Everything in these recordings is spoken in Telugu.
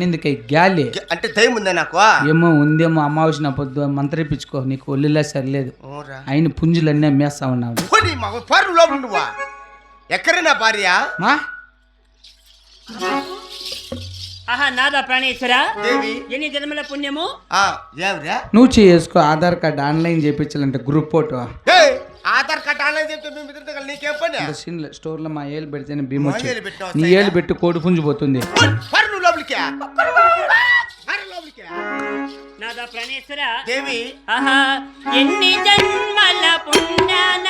ఎందుకై గాలి అంటే దయ్యం ఉందా నాకు? ఏమో ఉందేమో అమావాస్య పొద్దు మంత్రిపించుకో నీకు ఒళ్ళిలా సరిలేదు. ఆయన పుంజులన్నీ అమ్మేస్తా ఉన్నావు. పారు లోపల నువ్వా. ఎక్కడ నా భార్య? మా? ఆహా నాదా ప్రాణేశ్వర? దేవి. ఎన్ని జన్మల పుణ్యము? ఆ, ఏమిరా? నువ్వు చేసుకో ఆధార్ కార్డ్ ఆన్లైన్ చేయించాలంటే గ్రూప్ ఫోటో. ఏయ్, ఆధార్ కార్డు ఆన్లైన్ చెప్తే మేము కలిసి నీకేం పని? సీన్లో స్టోర్లో మా ఏళ్ళు పెడితేనే భీమ్ నీ? ఏళ్ళు పెట్టి కోడి పుంజు పోతుంది. పారు నువ్వు లోపలికి పారు లోపలికి నాదా ప్రాణేశ్వర? దేవి? ఆహా ఎన్ని జన్మల పుణ్యాన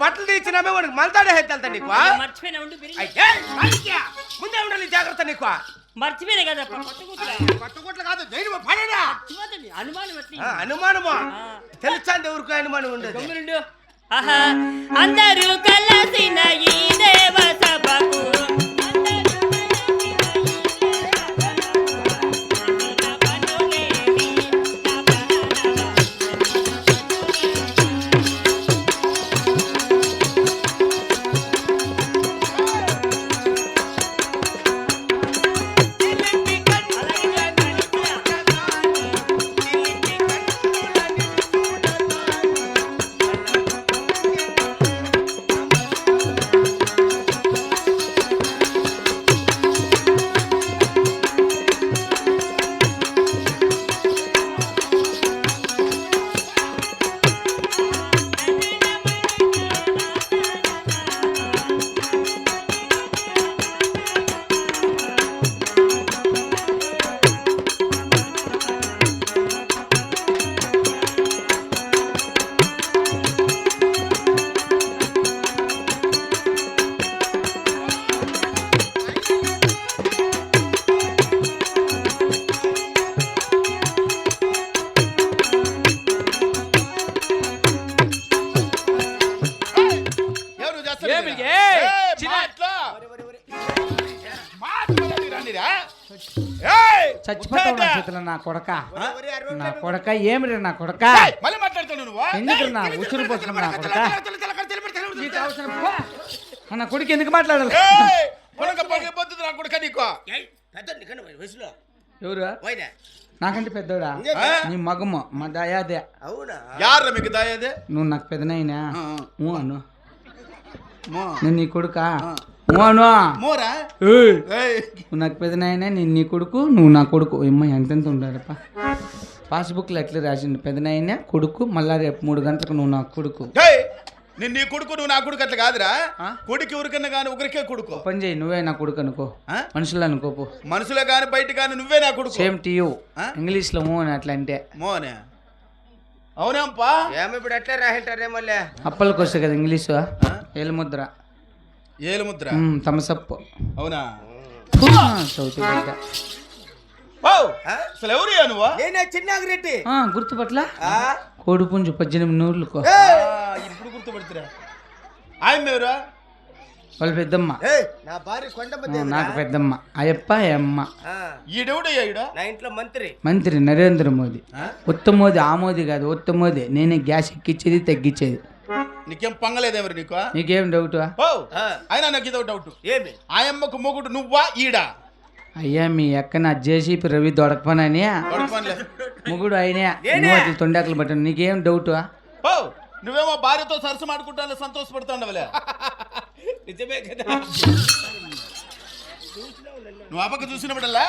బట్టలు తీసినామే వాడికి మలతాడే హెత్తాల్తా నీకు మర్చిపోయినా ఉండు ముందే ఉండాలి జాగ్రత్త నీకు మర్చిపోయినా కదా కొత్త కూతురా? కొత్త గుట్లు కాదు ధైర్యం పడేనా అనుమానం అనుమానమా? తెలుసాంది ఎవరికి అనుమానం ఉండదు? అందరూ కలసిన ఏయ్! చచ్చిపోతావు నా ఉత్తేజ! చేతిలో నా కొడక. నా. కొడక ఏమిరా నా కొడక? ఏయ్, మళ్ళీ మాట్లాడుతున్నావు నువ్వు ఎందుకు నా ఉసురు నా కొడక. నా కొడుకు ఎందుకు మాట్లాడాలి నా కొడుక నీకు. ఏయ్, పెద్ద నీకన్నా వయసులో? ఎవరు నాకంటే పెద్దోడా? నీ మగమ్మ మా దయాదే. అవునా? యార్రా మీకు దాయేది? నువ్వు నాకు పెద్దనైనా అను. నేను నీ కొడుకా? అను మోరా? నాకు పెద్దనాయన నేను నీ కొడుకు నువ్వు నా కొడుకు. అమ్మ ఎంతెంత ఉండాలప్ప? పాస్బుక్లో ఎట్లా రాసిండు? పెద్దనాయన కొడుకు మళ్ళా రేపు మూడు గంటలకు నువ్వు నా కొడుకు. ఏయ్, నేను నీ కొడుకు నువ్వు నా కొడుకు అట్లా కాదురా. ఆ? కొడుకు ఎవరికన్నా కానీ ఒకరికే కొడుకు. పని చేయి నువ్వే నా కొడుకు అనుకో. ఆ? మనుషులు అనుకోపు. మనుషులే కానీ బయట కానీ నువ్వే నా కొడుకు. సేమ్ టు యూ ఆ? ఇంగ్లీష్లో మూ అని అట్లా అంటే. మోనే. అవునాంపా ఏమి ఇప్పుడు ఎట్లా రాహింటారే మళ్ళీ అప్పలకు వస్తుంది కదా ఇంగ్లీషు. ఏలు ముద్ర. తమసప్పు. అవునా? చౌతి ఆ? అసలు ఎవరియా నువ్వు? నేనే చిన్నాగిరెడ్డి. ఆ, గుర్తుపట్ల? కోడిపుంజు పద్దెనిమిది నూర్లుకో. ఆ, ఇప్పుడు గుర్తుపడుతురా. ఆయన ఎవరా? వాళ్ళ పెద్దమ్మ. నా భార్య కొండమ్మ? నాకు పెద్దమ్మ. అయ్యప్ప అమ్మ ఆ, ఈడెవడయ్యా ఈడ? నా ఇంట్లో మంత్రి. మంత్రి నరేంద్ర మోదీ. ఆ? ఉత్త మోదీ ఆ మోదీ కాదు ఉత్త మోదీ. నేనే గ్యాస్ ఎక్కిచ్చేది తగ్గించేది నీకేం పంగలేదేమరు నీకు నీకేం డౌట్ ఓ ఆ, అయినా నాకు ఇదో డౌట్ ఏమి? ఆయమ్మకు మొగుడు నువ్వా ఈడా? అయ్యా మీ అక్క నా జేసీపీ రవి దొడకపనని. ముగుడు అయినా నువ్వు తొండాకులు పట్టాను నీకేం డౌట్ ఓ నువ్వేమో భార్యతో సరసు మాడుకుంటా సంతోషపడుతుండవలే నిజమే కదా. నువ్వు అప్పక చూసినప్పుడల్లా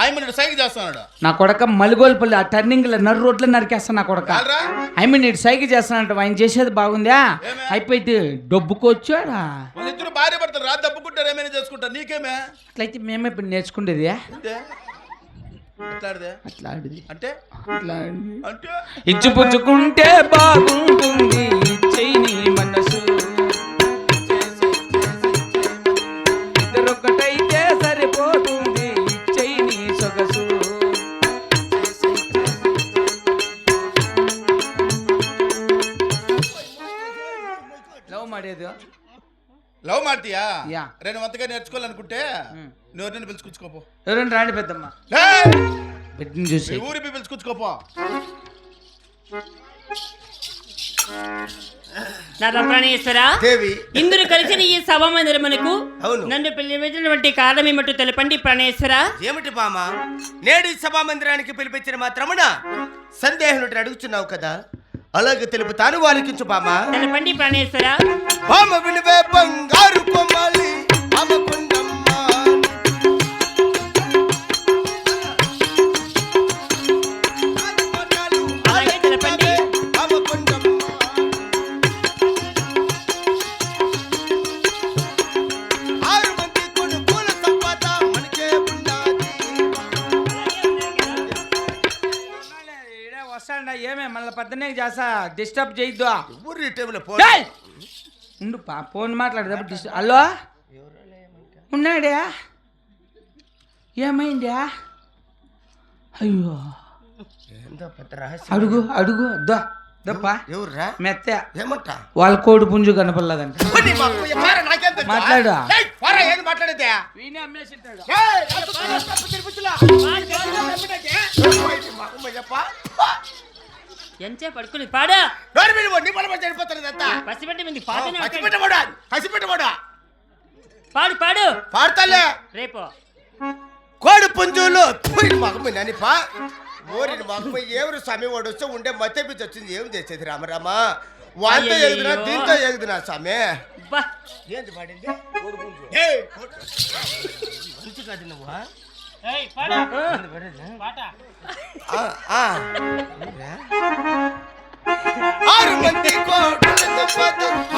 ఆయన సైకి చేస్తున్నాడు. నా కొడక మలిగోల్పల్లి ఆ టర్నింగ్లో నర్రు రోడ్లు నరికేస్తా నా కొడక? ఐ మీన్ ఇటు సైకి చేస్తానంట ఆయన చేసేది బాగుందా? అయిపోయింది డబ్బుకొచ్చాడా వాళ్ళిద్దరు భార్య భర్తలు రా దప్పుకుంటారు ఏమైనా చేసుకుంటారు నీకేమే? అట్లయితే మేమే ఇప్పుడు నేర్చుకుండేది. అంతే ఎట్లాడిదే? అట్లా ఆడిది అంటే? అట్లా ఆడిది అంటే? ఇచ్చి పుచ్చుకుంటే బాగుంటుంది. లవ్ మాడేది లవ్ ಮಾಡ್ತೀಯಾ యా. రే నువ్వు అంతగా నేర్చుకోవాలనుకుంటే ఉమ్. నువ్వు ఎవరిని పిలుచుకొచ్చుకోపో ఎవరైనా రాండి పెద్దమ్మ ఏయ్! బిడ్డని చూసి మీ ఊరి పిలుచుకొచ్చుకోపో నాదా ప్రాణేశ్వరా దేవి ఇందురు కలిసిన ఈ సభ మందిరమునకు అవును. నన్ను పిలిపించినటువంటి కారణం ఏమిటో తెలపండి ప్రాణేశ్వర ఏమిటి బామ నేడు ఈ సభా మందిరానికి పిలిపించిన మాత్రమున సందేహనుడిని అడుగుతున్నావు కదా అలాగే తెలుపుతాను వాలికించు బామ తెలపండి ప్రాణేశ్వర బామ వినువే బంగారు కొమ్మాలి బామ కొండమ్మ వస్తాడా ఏమే మళ్ళీ పద్దనే చేస్తా? డిస్టర్బ్ చేయొద్దు ఊరి టేబుల్ పో! ఉండు పా ఫోన్ మాట్లాడేటప్పుడు డిస్టర్బ్ హలో? ఉన్నాడా? ఏమైందా? అయ్యో. ఏందో పెద్ద రహస్యం. అడుగు అడుగు దో దప్ప ఎవర్రా? మెత్త. ఏమంటా? వాళ్ళ కోడి పుంజు కనపడలేదంట. పోనీ మా అమ్మ, ఏ పార నాకేం తెలుసా? మాట్లాడు. పార ఏది వీణే అమ్మేసింటాడు. చెప్పా. ఎంచే పడుకుని పాడా. నోరు మీద పో, నీ పొలం మీద చనిపోతారు ఇదంతా. పసిపెట్టి మంది పాటనే కసిపెట్టబోడా, కసిపెట్టబోడా. పాడు పాడు. పాడతాలే. రేపు. కోడి పుంజులు. పోయిన మగమ్మ ననిపా ఓరిని మగమ్మ ఎవరు స్వామి వాడు వస్తే ఉండే వచ్చింది. ఏం చేసేది రామరామ? వాళ్ళతో అయ్యయ్యో. ఎగుదునా దీంతో ఎగుదునా స్వామి బా ఏంది పాడింది ఏయ్, మంచి కాదు నువ్వా పాడు ఏంది పాడేది? పాట ఆ, ఆ. ఏంద్రా? ఆరు మంది కోడుల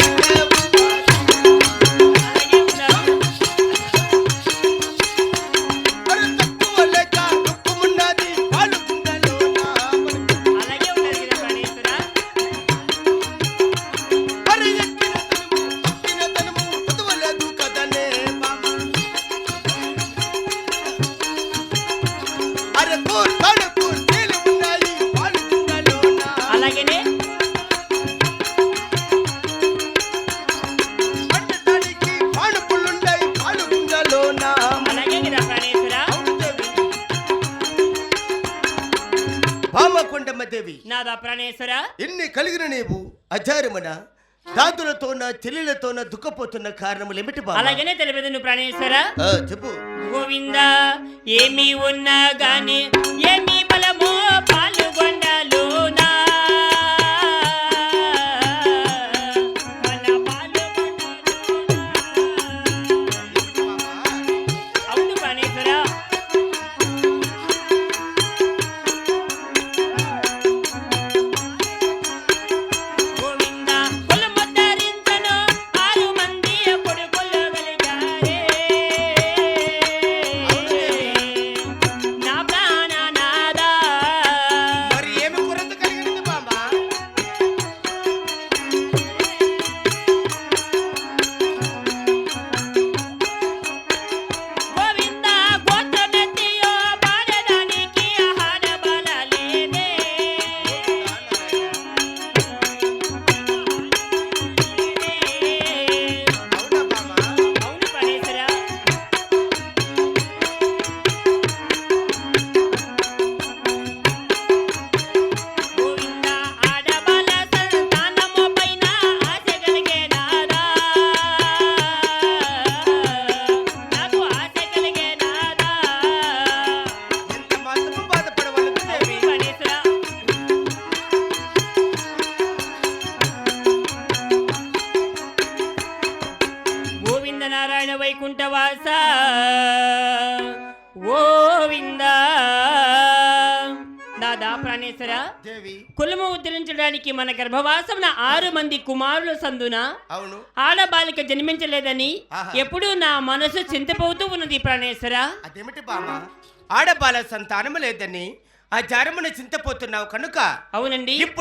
నాదా ప్రాణేశ్వర. ఎన్ని కలిగిన నీవు అజారమన? దాదులతోన చెల్లెలతోన దుఃఖపోతున్న కారణములు ఏమిటి బామ? అలాగనే తెలిపేది నువ్వు ప్రాణేశ్వర. ఆ, చెప్పు. గోవింద ఏమి ఉన్నా గాని ఏమి ప్రాణేశ్వర? దేవి. కులము ఉద్ధరించడానికి మన గర్భవాసమున ఆరు మంది కుమారుల సందున అవును. ఆడబాలిక జన్మించలేదని. ఎప్పుడూ నా మనసు చింతపోతూ ఉన్నది ప్రాణేశ్వర. అదేమిటి బామ ఆడబాల సంతానము లేదని ఆ జారమున చింతపోతున్నావు కనుక అవునండి. ఇప్పుడు